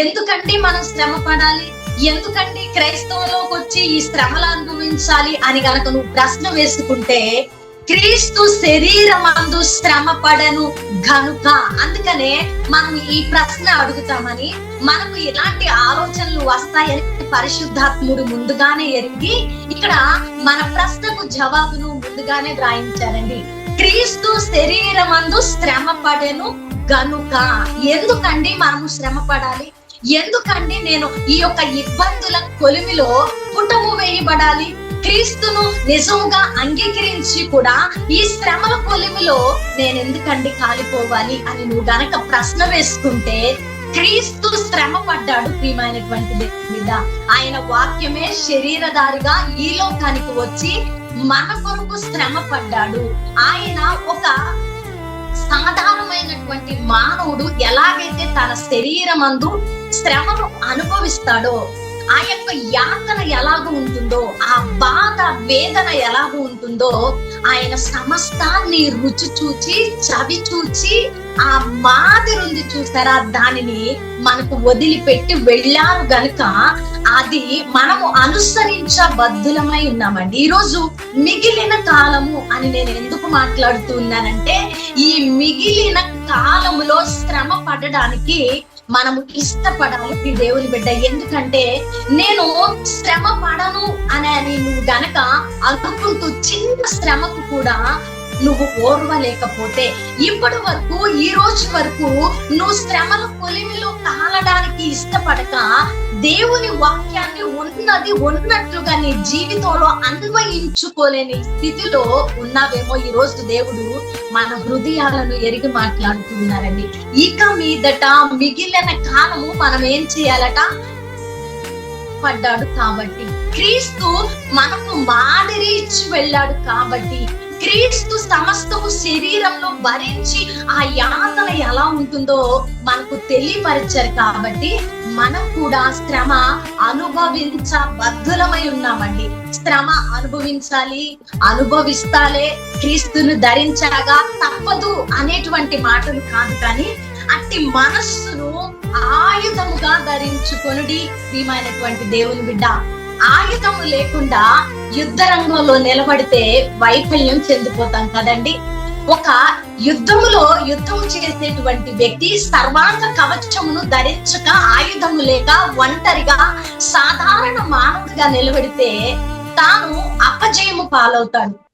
ఎందుకండి మనం శ్రమ పడాలి? ఎందుకండి క్రైస్తవంలోకి వచ్చి ఈ శ్రమలు అనుభవించాలి అని గనక నువ్వు ప్రశ్న వేసుకుంటే క్రీస్తు శరీరమందు శ్రమ పడను గనుక. అందుకనే మనం ఈ ప్రశ్న అడుగుతామని మనకు ఇలాంటి ఆలోచనలు వస్తాయని పరిశుద్ధాత్ముడు ముందుగానే ఎరిగి ఇక్కడ మన ప్రశ్నకు జవాబును ముందుగానే వ్రాయించారండి క్రీస్తు శరీరమందు శ్రమ పడను గనుక. ఎందుకండి మనము శ్రమ పడాలి? ఎందుకండి నేను ఈ యొక్క ఇబ్బందుల కొలిమిలో పుటము వేయబడాలి. క్రీస్తును నిజంగా అంగీకరించి కూడా ఈ శ్రమల కొలిమిలో నేను ఎందుకండి కాలిపోవాలి అని నువ్వు గనక ప్రశ్న వేసుకుంటే క్రీస్తు శ్రమ పడ్డాడు ప్రియమైనటువంటి మీద. ఆయన వాక్యమే శరీరధారిగా ఈ లోకానికి వచ్చి మన కొరకు శ్రమ పడ్డాడు. ఆయన ఒక సాధారణమైనటువంటి మానవుడు ఎలాగైతే తన శరీరం అందు శ్రమను అనుభవిస్తాడో ఆ యొక్క యాతన ఎలాగ ఉంటుందో ఆ బాధ వేదన ఎలాగ ఉంటుందో ఆయన సమస్తాన్ని రుచి చూచి చవి చూచి ఆ మాదిరి ఉంది చూసారా దానిని మనకు వదిలిపెట్టి వెళ్ళారు గనుక అది మనము అనుసరించబద్ధులమై ఉన్నామండి. ఈరోజు మిగిలిన కాలము అని నేను ఎందుకు మాట్లాడుతున్నానంటే ఈ మిగిలిన కాలములో శ్రమ పడడానికి మనము ఇష్టపడాలి నీ దేవుని బిడ్డ. ఎందుకంటే నేను శ్రమ పడను అని నువ్వు గనక అనుకుంటూ చిన్న శ్రమకు కూడా నువ్వు ఓర్వలేకపోతే ఇప్పటి వరకు ఈ రోజు వరకు నువ్వు శ్రమల కొలిమిలో కాలడానికి ఇష్టపడక దేవుని వాక్యాన్ని ఉన్నది ఉన్నట్లుగా నీ జీవితంలో అన్వయించుకోలేని స్థితిలో ఉన్నావేమో ఈ రోజు దేవుడు మన హృదయాలను ఎరిగి మాట్లాడుతున్నారండి ఇక మీదట మిగిలిన కాలము మనం ఏం చేయాలట? పడ్డాడు కాబట్టి. క్రీస్తు మనకు మాదిరి ఇచ్చి వెళ్ళాడు కాబట్టి క్రీస్తు సమస్తము శరీరంలో భరించి ఆ యాతన ఎలా ఉంటుందో మనకు తెలియపరిచారు కాబట్టి మనం కూడా శ్రమ అనుభవించ బద్ధులమై ఉన్నామండి. శ్రమ అనుభవించాలి అనుభవిస్తాలే క్రీస్తును ధరించగా తప్పదు అనేటువంటి మాటలు కాదు కానీ అట్టి మనస్సును ఆయుధముగా ధరించుకొనుడి ప్రియమైనటువంటి దేవుని బిడ్డ. ఆయుధము లేకుండా యుద్ధ రంగంలో నిలబడితే వైఫల్యం చెందిపోతాం కదండి. ఒక యుద్ధములో యుద్ధం చేసేటువంటి వ్యక్తి సర్వాంగ కవచమును ధరించక ఆయుధము లేక ఒంటరిగా సాధారణ మానవుడిగా నిలబడితే తాను అపజయము పాలవుతాడు.